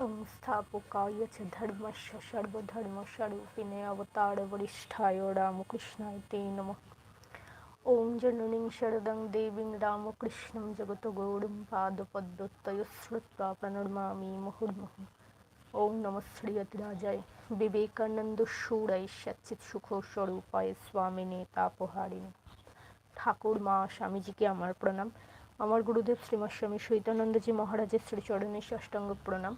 সংস্থাপকায় চ ধর্মস্য সর্বধর্মস্বরূপিণে অবতার বরিষ্ঠায় রামকৃষ্ণায় তে নম ওম জননীং শরদং দেবীং রামকৃষ্ণ জগত গৌরীং পাদপদ্মতয় শ্রুত্বা প্রণর্মামি মুহুর্মুহ ওম নম শ্রী বিবেকানন্দ সুরাই সচ্চিত সুখ স্বরূপায় স্বামিনে তাপহারিণী ঠাকুর মা স্বামীজিকে আমার প্রণাম আমার গুরুদেব শ্রীমাস্বামী সৈতানন্দজি মহারাজের শ্রীচরণের সাষ্টাঙ্গ প্রণাম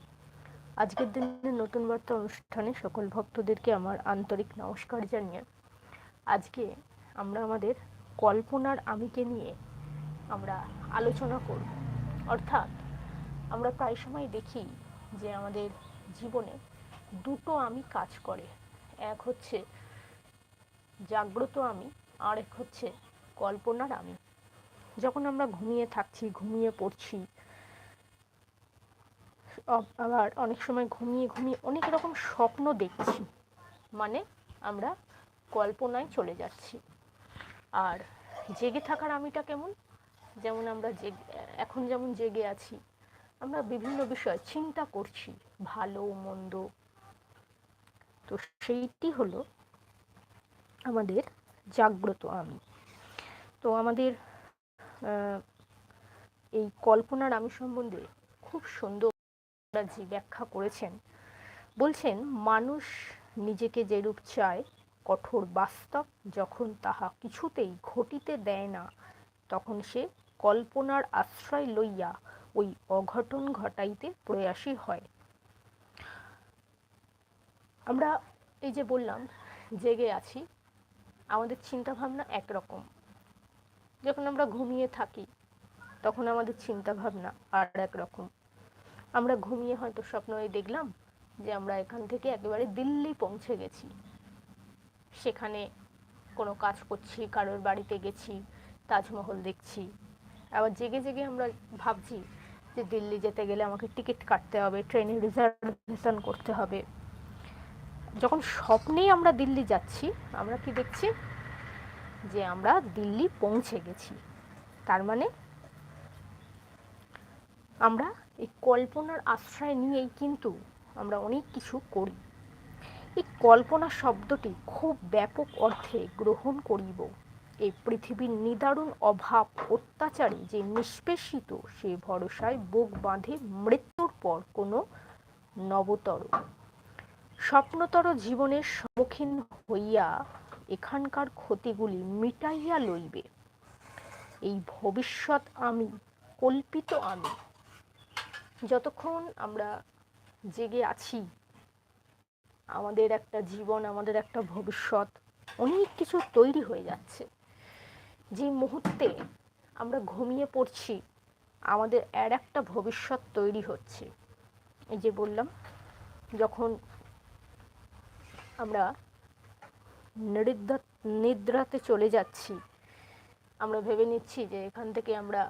আজকের দিনের নতুন বার্তা অনুষ্ঠানে সকল ভক্তদেরকে আমার আন্তরিক নমস্কার জানিয়ে আজকে আমরা আমাদের কল্পনার আমিকে নিয়ে আমরা আলোচনা করব। অর্থাৎ আমরা প্রায় সময় দেখি যে আমাদের জীবনে দুটো আমি কাজ করে। এক হচ্ছে জাগ্রত আমি, আর এক হচ্ছে কল্পনার আমি। যখন আমরা ঘুমিয়ে থাকছি, ঘুমিয়ে পড়ছি আবার অনেক সময় ঘুমিয়ে ঘুমিয়ে অনেক রকম স্বপ্ন দেখছি। মানে আমরা কল্পনায় চলে যাচ্ছি। আর জেগে থাকার আমিটা কেমন? যেমন আমরা জেগে, এখন যেমন জেগে আছি, আমরা বিভিন্ন বিষয় চিন্তা করছি, ভালো, মন্দ। তো সেইটি হলো আমাদের জাগ্রত আমি। তো আমাদের এই কল্পনার আমি সম্বন্ধে খুব সুন্দর জি ব্যাখ্যা করেছেন। বলছেন, মানুষ নিজেকে যেরূপ চায়, কঠোর বাস্তব, যখন তাহা কিছুতেই ঘটিতে দেয় না, তখন সে কল্পনার আশ্রয় লইয়া ওই অঘটন ঘটাইতে প্রয়াসী হয়। আমরা এই যে বললাম, জেগে আছি, আমাদের চিন্তা ভাবনা একরকম। যখন আমরা ঘুমিয়ে থাকি, তখন আমাদের চিন্তা ভাবনা আর একরকম। আমরা ঘুমিয়ে হয়তো স্বপ্নই দেখলাম যে আমরা এখান থেকে একেবারে দিল্লি পৌঁছে গেছি। সেখানে কোনো কাজ করছি, কারোর বাড়িতে গেছি, তাজমহল দেখছি। আবার জেগে জেগে আমরা ভাবছি যে দিল্লি যেতে গেলে আমাকে টিকিট কাটতে হবে ট্রেনে রিজার্ভেশন করতে হবে। যখন স্বপ্নেই আমরা দিল্লি যাচ্ছি, আমরা কি দেখছি? যে আমরা দিল্লি পৌঁছে গেছি। তার মানে আমরা এই কল্পনার আশ্রয় নিয়েই কিন্তু আমরা অনেক কিছু করি। এই কল্পনা শব্দটি খুব ব্যাপক অর্থে গ্রহণ করিব। এই পৃথিবীর নিদারুণ অভাব, অত্যাচারে যে নিষ্পেষিত, সে ভরসায় বুক বাঁধে মৃত্যুর পর কোনো নবতর। স্বপ্নতর জীবনের সম্মুখীন হইয়া এখানকার ক্ষতিগুলি মিটাইয়া লইবে। এই ভবিষ্যৎ আমি, কল্পিত আমি যতক্ষণ আমরা জেগে আছি, আমাদের একটা জীবন, আমাদের একটা ভবিষ্যৎ, অনেক কিছু তৈরি হয়ে যাচ্ছে। যে মুহূর্তে আমরা ঘুমিয়ে পড়ছি, আমাদের আর একটা ভবিষ্যৎ তৈরি হচ্ছে। এই যে বললাম, যখন আমরা নিদ্রা, নিদ্রাতে চলে যাচ্ছি, আমরা ভেবে নিচ্ছি যে এখান থেকে আমরা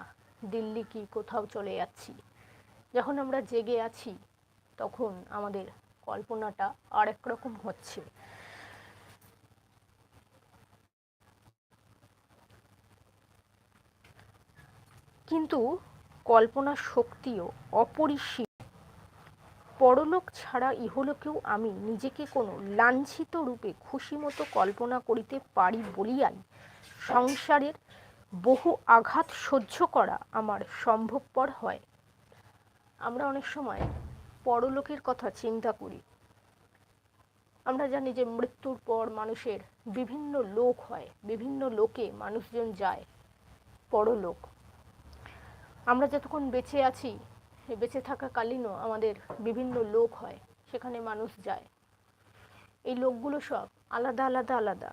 দিল্লি কি কোথাও চলে যাচ্ছি। যখন আমরা জেগে আছি, তখন আমাদের কল্পনাটা আর রকম হচ্ছে। কিন্তু কল্পনা শক্তিও অপরিসীম। পরলোক ছাড়া ইহলোকেও আমি নিজেকে কোনো লাঞ্ছিত রূপে খুশি মতো কল্পনা করিতে পারি বলিয়াই সংসারের বহু আঘাত সহ্য করা আমার সম্ভবপর হয়। আমরা অনেক সময় পরলোকের কথা চিন্তা করি। আমরা জানি যে মৃত্যুর পর মানুষের বিভিন্ন লোক হয়, বিভিন্ন লোকে মানুষজন যায়, পরলোক। আমরা যতক্ষণ বেঁচে আছি বেঁচে থাকাকালীনও আমাদের বিভিন্ন লোক হয়, সেখানে মানুষ যায়। এই লোকগুলো সব আলাদা আলাদা আলাদা।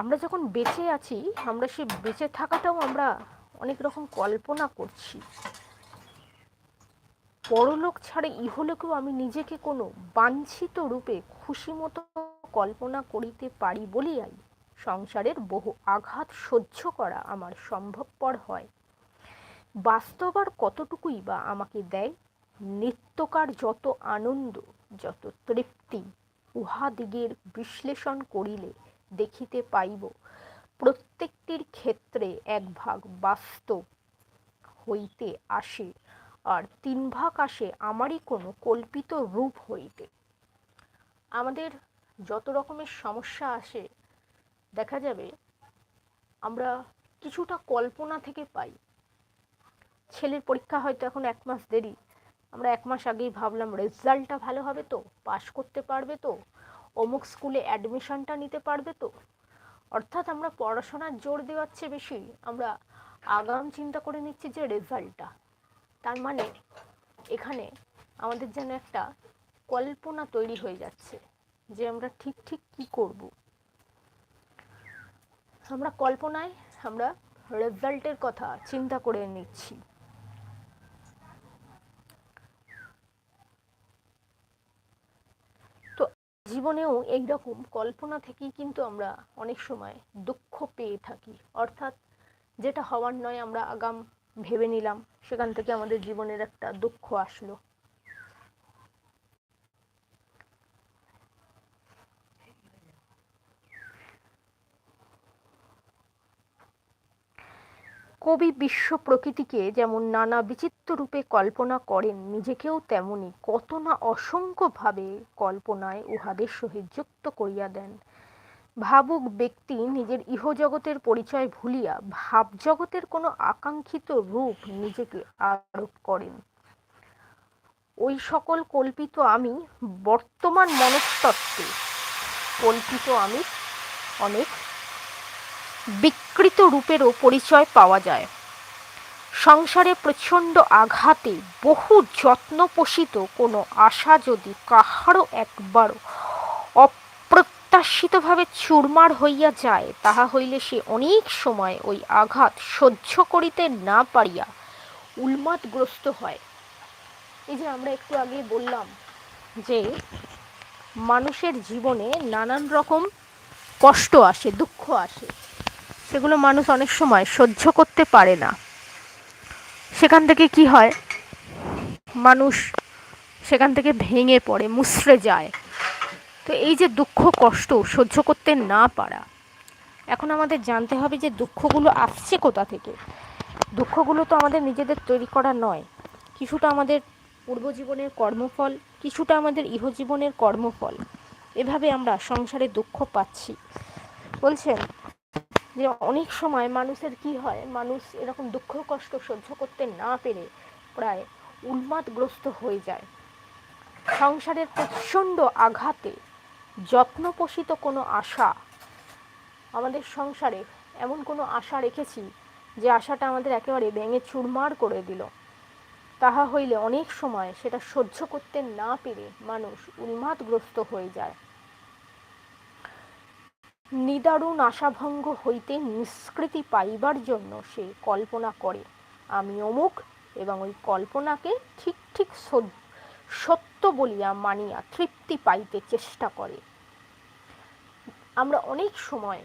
আমরা যখন বেঁচে আছি, আমরা সে বেঁচে থাকাটাও আমরা অনেক রকম কল্পনা করছি। পরলোক ছাড়া ইহলোকেও আমি নিজেকে কোনো বাঞ্ছিত রূপে খুশি মতো কল্পনা করিতে পারি বলিয়াই সংসারের বহু আঘাত সহ্য করা আমার সম্ভবপর হয়। বাস্তব আর কতটুকুই বা আমাকে দেয়? নিত্যকার যত আনন্দ, যত তৃপ্তি উহাদিগের বিশ্লেষণ করিলে দেখিতে পাইব। প্রত্যেকটির ক্ষেত্রে এক ভাগ বাস্তব হইতে আসে। আর তিন ভাগ আসে আমারই কোনো কল্পিত রূপ হইতে। আমাদের যত রকমের সমস্যা আসে, দেখা যাবে আমরা কিছুটা কল্পনা থেকে পাই। ছেলের পরীক্ষা হয়তো এখন এক মাস দেরি। আমরা এক মাস আগেই ভাবলাম রেজাল্টটা ভালো হবে তো, পাশ করতে পারবে তো, অমুক স্কুলে অ্যাডমিশনটা নিতে পারবে তো। অর্থাৎ আমরা পড়াশোনার জোর দেওয়ার চেয়ে বেশি আমরা আগাম চিন্তা করে নিচ্ছি যে রেজাল্টটা। তার মানে এখানে আমাদের যেন একটা কল্পনা তৈরি হয়ে যাচ্ছে যে আমরা ঠিক ঠিক কি করব। আমরা কল্পনায় আমরা রেজাল্টের কথা চিন্তা করে নিচ্ছি। তো জীবনেও এইরকম কল্পনা থেকেই কিন্তু আমরা অনেক সময় দুঃখ পেয়ে থাকি। অর্থাৎ যেটা হওয়ার নয়, আমরা আগাম ভেবে নিলাম সেখান থেকে আমাদের জীবনের একটা দুঃখ আসলো। কবি বিশ্ব প্রকৃতিকে যেমন নানা বিচিত্র রূপে কল্পনা করেন, নিজেকেও তেমনি কত না অসংখ্যভাবে কল্পনায় উহাদের সহিত যুক্ত করিয়া দেন। ভাবুক ব্যক্তি নিজের ইহজগতের পরিচয় ভুলিয়া ভাবজগতের কোনো আকাঙ্ক্ষিত রূপ নিজেকে আরোপ করেন। ওই সকল কল্পিত আমি বর্তমান মনস্তত্ত্বে কল্পিত আমি অনেক বিকৃত রূপেরও পরিচয় পাওয়া যায়। সংসারে প্রচণ্ড আঘাতে বহু যত্নপোষিত কোনো আশা যদি কাহারও একবারও অপ্রত্যাশিতভাবে চুরমার হইয়া যায়, তাহা হইলে সে অনেক সময় ওই আঘাত সহ্য করিতে না পারিয়া উন্মাদগ্রস্ত হয়। এই যে আমরা একটু আগে বললাম যে, মানুষের জীবনে নানান রকম কষ্ট আসে, দুঃখ আসে। সেগুলো মানুষ অনেক সময় সহ্য করতে পারে না। সেখান থেকে কি হয়? মানুষ সেখান থেকে ভেঙে পড়ে মুসড়ে যায়। তো এই যে দুঃখ, কষ্ট সহ্য করতে না পারা, এখন আমাদের জানতে হবে যে দুঃখগুলো আসছে কোথা থেকে? দুঃখগুলো তো আমাদের নিজেদের তৈরি করা নয়। কিছুটা আমাদের পূর্বজীবনের কর্মফল, কিছুটা আমাদের ইহজীবনের কর্মফল। এভাবে আমরা সংসারে দুঃখ পাচ্ছি। বলছেন যে অনেক সময় মানুষের কি হয়, মানুষ এরকম দুঃখ, কষ্ট সহ্য করতে না পেরে প্রায় উন্মাদগ্রস্ত হয়ে যায়। সংসারের প্রচণ্ড আঘাতে যত্নপোষিত কোনো আশা আমাদের সংসারে, এমন কোনো আশা রেখেছি যে আশাটা আমাদের একেবারে ভেঙে চুরমার করে দিল। তাহা হইলে অনেক সময় সেটা সহ্য করতে না পেরে মানুষ উন্মাদগ্রস্ত হয়ে যায়। নিদারুণ আশাভঙ্গ হইতে নিষ্কৃতি পাইবার জন্য সে কল্পনা করে। আমি অমুক এবং ওই কল্পনাকে ঠিক ঠিক সত্য বলিয়া মানিয়া তৃপ্তি পাইতে চেষ্টা করে। আমরা অনেক সময়,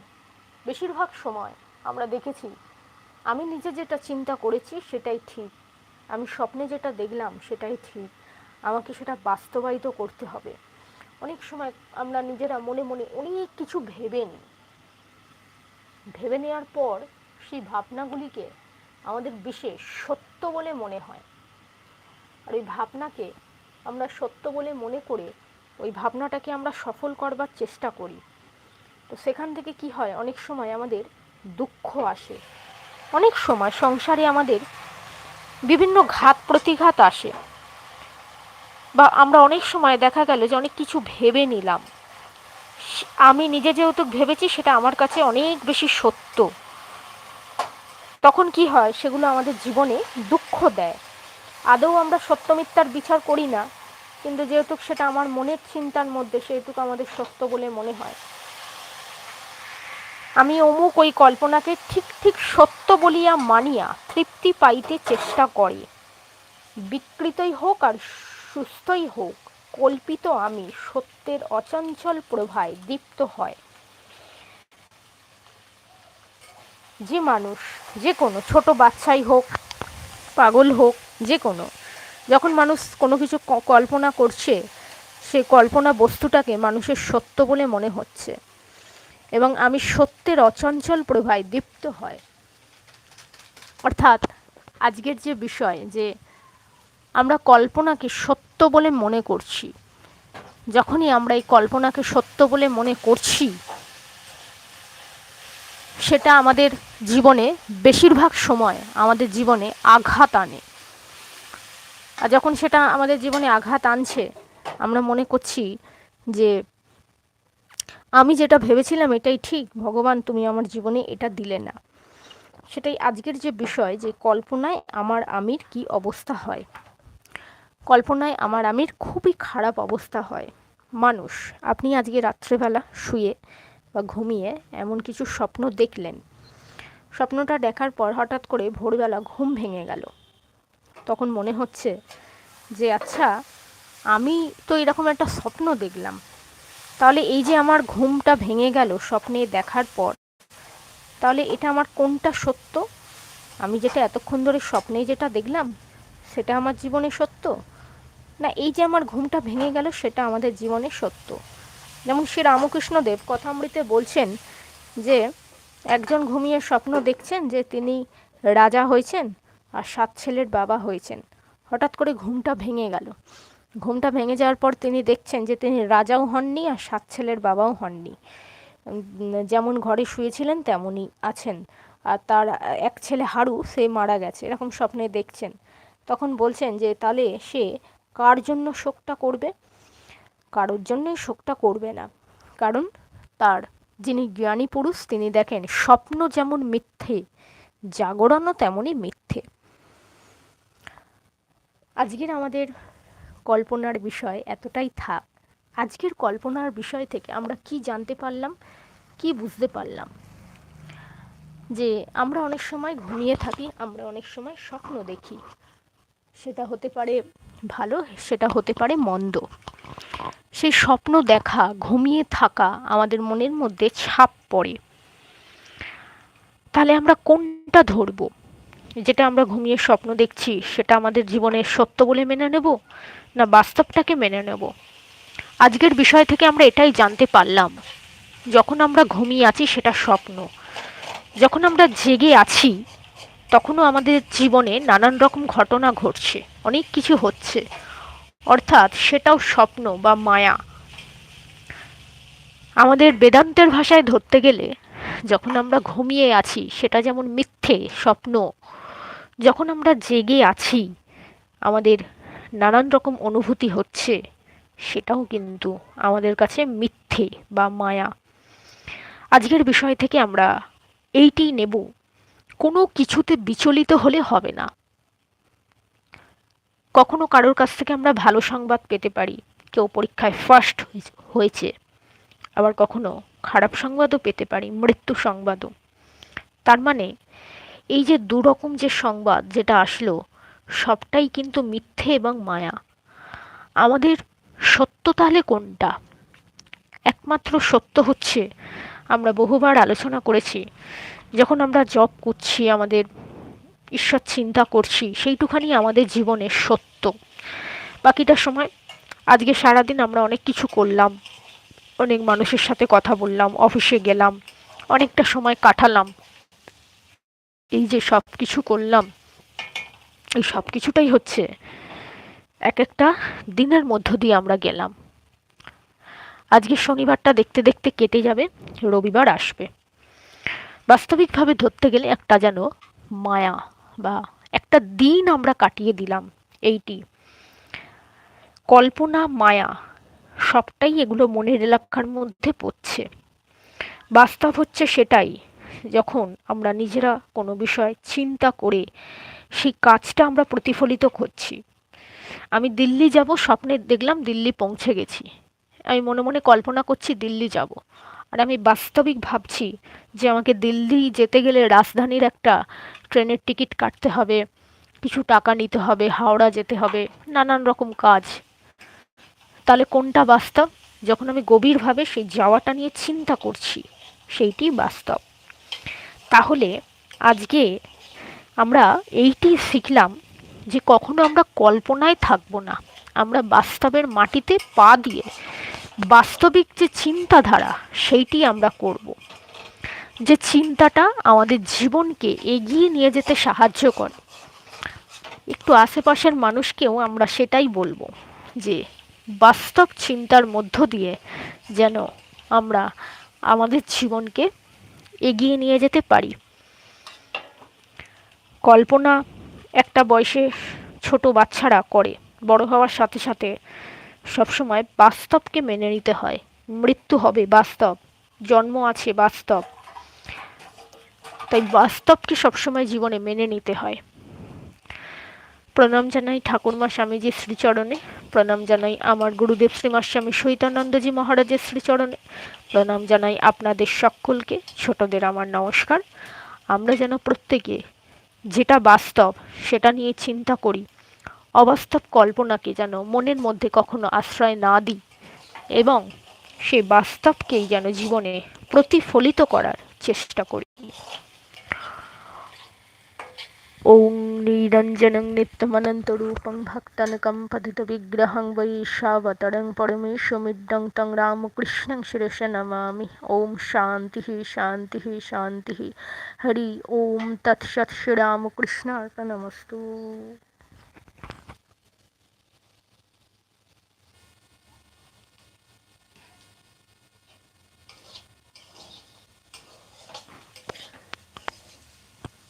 বেশিরভাগ সময় আমরা দেখেছি, আমি নিজে যেটা চিন্তা করেছি সেটাই ঠিক, আমি স্বপ্নে যেটা দেখলাম সেটাই ঠিক, আমাকে সেটা বাস্তবায়িত করতে হবে। অনেক সময় আমরা নিজেরা মনে মনে অনেক কিছু ভেবে নিই। ভেবে নেওয়ার পর সেই ভাবনাগুলিকে আমাদের বিশেষ সত্য বলে মনে হয়। আর ওই ভাবনাকে আমরা সত্য বলে মনে করে ওই ভাবনাটাকে আমরা সফল করবার চেষ্টা করি। তো সেখান থেকে কি হয়? অনেক সময় আমাদের দুঃখ আসে। অনেক সময় সংসারে আমাদের বিভিন্ন ঘাত প্রতিঘাত আসে। বা আমরা অনেক সময় দেখা গেল যে অনেক কিছু ভেবে নিলাম। আমি নিজে যেহেতু ভেবেছি সেটা আমার কাছে অনেক বেশি সত্য। তখন কি হয়? সেগুলো আমাদের জীবনে দুঃখ দেয়। আদৌ আমরা সত্য মিথ্যার বিচার করি না। কিন্তু যেহেতু সেটা আমার মনের চিন্তার মধ্যে, সেহেতুক আমাদের সত্য বলে মনে হয়। আমি অমুক ওই কল্পনাকে ঠিক ঠিক সত্য বলিয়া মানিয়া তৃপ্তি পাইতে চেষ্টা করে। বিকৃতই হোক আর সুস্থই হোক, কল্পিত আমি সত্যের অচঞ্চল প্রভায় দীপ্ত হয়। যে মানুষ, যে কোনো ছোট বাচ্চাই হোক, পাগল হোক যে কোনো যখন মানুষ কোনো কিছু কল্পনা করছে সেই কল্পনা বস্তুটাকে মানুষের সত্য বলে মনে হচ্ছে এবং আমি সত্যের অচঞ্চল প্রভায় দীপ্ত হয়। অর্থাৎ আজকের যে বিষয় যে আমরা কল্পনাকে সত্য বলে মনে করছি, যখনই আমরা এই কল্পনাকে সত্য বলে মনে করছি, সেটা আমাদের জীবনে বেশিরভাগ সময় আমাদের জীবনে আঘাত আনে। আর যখন সেটা আমাদের জীবনে আঘাত আনছে, আমরা মনে করছি যে আমি যেটা ভেবেছিলাম এটাই ঠিক, ভগবান তুমি আমার জীবনে এটা দিলে না। সেটাই আজকের যে বিষয় যে কল্পনায় আমার আমির কি অবস্থা হয়। কল্পনায় আমার আমির খুবই খারাপ অবস্থা হয়। মানুষ, আপনি আজকে রাত্রেবেলা শুয়ে বা ঘুমিয়ে এমন কিছু স্বপ্ন দেখলেন। স্বপ্নটা দেখার পর হঠাৎ করে ভোরবেলা ঘুম ভেঙে গেল। তখন মনে হচ্ছে যে আচ্ছা আমি তো এরকম একটা স্বপ্ন দেখলাম। তাহলে এই যে আমার ঘুমটা ভেঙে গেল স্বপ্নে দেখার পর, তাহলে এটা আমার কোনটা সত্য? আমি যেটা এতক্ষণ ধরে স্বপ্নে যেটা দেখলাম, সেটা আমার জীবনে সত্য? না, এই যে আমার ঘুমটা ভেঙে গেল সেটা আমাদের জীবনে সত্য? যেমন শ্রী রামকৃষ্ণদেব কথামৃতে বলছেন যে, একজন ঘুমিয়ে স্বপ্ন দেখছেন যে, তিনি রাজা হয়েছেন আর সাত ছেলের বাবা হয়েছেন। হঠাৎ করে ঘুমটা ভেঙে গেল। ঘুমটা ভেঙে যাওয়ার পর তিনি দেখছেন যে তিনি রাজাও হননি আর সাত ছেলের বাবাও হননি। যেমন ঘরে শুয়েছিলেন, তেমনই আছেন। আর তার এক ছেলে হারু, সে মারা গেছে, এরকম স্বপ্নে দেখছেন। তখন বলছেন যে তাহলে সে কার জন্য শোকটা করবে? কারোর জন্যই শোকটা করবে না। কারণ তার যিনি জ্ঞানী পুরুষ, তিনি দেখেন স্বপ্ন যেমন মিথ্যে, জাগরণও তেমনই মিথ্যে। আজকের আমাদের কল্পনার বিষয় এতটাই থাক। আজকের কল্পনার বিষয় থেকে আমরা কি জানতে পারলাম, কি বুঝতে পারলাম? যে আমরা অনেক সময় ঘুমিয়ে থাকি, আমরা অনেক সময় স্বপ্ন দেখি। সেটা হতে পারে ভালো, সেটা হতে পারে মন্দ। সেই স্বপ্ন দেখা, ঘুমিয়ে থাকা আমাদের মনের মধ্যে ছাপ পড়ে। তাহলে আমরা কোনটা ধরব? যেটা আমরা ঘুমিয়ে স্বপ্ন দেখছি, সেটা আমাদের জীবনের সত্য বলে মেনে নেব না বাস্তবটাকে মেনে নেব? আজকের বিষয় থেকে আমরা এটাই জানতে পারলাম। যখন আমরা ঘুমিয়ে আছি, সেটা স্বপ্ন। যখন আমরা জেগে আছি, তখনও আমাদের জীবনে নানান রকম ঘটনা ঘটছে, অনেক কিছু হচ্ছে। অর্থাৎ সেটাও স্বপ্ন বা মায়া। আমাদের বেদান্তের ভাষায় ধরতে গেলে, যখন আমরা ঘুমিয়ে আছি, সেটা যেমন মিথ্যে, স্বপ্ন যখন আমরা জেগে আছি, আমাদের নানান রকম অনুভূতি হচ্ছে, সেটাও কিন্তু আমাদের কাছে মিথ্যে বা মায়া। আজকের বিষয় থেকে আমরা এইটি নেব, কোনো কিছুতে বিচলিত হলে হবে না। কখনো কারোর কাছ থেকে আমরা ভালো সংবাদ পেতে পারি, কেউ পরীক্ষায় ফার্স্ট হয়েছে। আবার কখনো খারাপ সংবাদও পেতে পারি, মৃত্যু সংবাদও। তার মানে এই যে দুরকম যে সংবাদ যেটা আসলো, সবটাই কিন্তু মিথ্যে এবং মায়া। আমাদের সত্য তাহলে কোনটা? একমাত্র সত্য হচ্ছে, আমরা বহুবার আলোচনা করেছি, যখন আমরা জব করছি, আমাদের ঈশ্বর চিন্তা করছি, সেইটুখানি আমাদের জীবনের সত্য। বাকিটা সময় আজকে সারাদিন আমরা অনেক কিছু করলাম, অনেক মানুষের সাথে কথা বললাম, অফিসে গেলাম, অনেকটা সময় কাটালাম। এই যে সব কিছু করলাম, এই সব কিছুটাই হচ্ছে এক একটা দিনের মধ্য দিয়ে আমরা গেলাম। আজকে শনিবারটা দেখতে দেখতে কেটে যাবে, রবিবার আসবে। বাস্তবিকভাবে ধরতে গেলে একটা যেন মায়া বা একটা দিন আমরা কাটিয়ে দিলাম এইটি। কল্পনা, মায়া, সবটাই এগুলো মনের এলাকার মধ্যে পড়ছে। বাস্তব হচ্ছে সেটাই যখন আমরা নিজেরা কোনো বিষয় চিন্তা করে সেই কাজটা আমরা প্রতিফলিত করছি। আমি দিল্লি যাব, স্বপ্নে দেখলাম দিল্লি পৌঁছে গেছি। আমি মনে মনে কল্পনা করছি দিল্লি যাব। আর আমি বাস্তবিক ভাবছি যে আমাকে দিল্লি যেতে গেলে রাজধানীর একটা ট্রেনের টিকিট কাটতে হবে, কিছু টাকা নিতে হবে, হাওড়া যেতে হবে, নানান রকম কাজ। তাহলে কোনটা বাস্তব? যখন আমি গভীরভাবে সেই যাওয়াটা নিয়ে চিন্তা করছি, সেইটি বাস্তব। তাহলে আজকে আমরা এইটি শিখলাম যে কখনো আমরা কল্পনায় থাকব না। আমরা বাস্তবের মাটিতে পা দিয়ে বাস্তবিক যে চিন্তাধারা, সেইটি আমরা করব। যে চিন্তাটা আমাদের জীবনকে এগিয়ে নিয়ে যেতে সাহায্য করে। একটু আশেপাশের মানুষকেও আমরা সেটাই বলব যে বাস্তব চিন্তার মধ্য দিয়ে যেন আমরা আমাদের জীবনকে এগিয়ে নিয়ে যেতে পারি। কল্পনা একটা বয়সে ছোট বাচ্চারা করে, বড় হওয়ার সাথে সাথে সবসময় বাস্তবকে মেনে নিতে হয়। মৃত্যু হবে বাস্তব, জন্ম আছে বাস্তব। তাই বাস্তবকে সবসময় জীবনে মেনে নিতে হয়। প্রণাম জানাই ঠাকুরমা স্বামীজির শ্রীচরণে। প্রণাম জানাই আমার গুরুদেব শ্রীমা স্বামী সৈতানন্দজি মহারাজের শ্রীচরণে। প্রণাম জানাই আপনাদের সকলকে, ছোটদের আমার নমস্কার। আমরা যেন প্রত্যেকে যেটা বাস্তব, সেটা নিয়ে চিন্তা করি। অবাস্তব কল্পনাকে যেন মনের মধ্যে কখনো আশ্রয় না দিই এবং সে বাস্তবকেই যেন জীবনে প্রতিফলিত করার চেষ্টা করি। ॐ निरञ्जनं नित्यमनन्तरूपं भक्तनकं पतितविग्रहं वैशावतरं परमेशमिड्डं तं रामकृष्णं शिरस नमामि ॐ शान्तिः शान्तिः शान्तिः हरि ॐ तत्सत् श्रीरामकृष्णार्पणमस्तु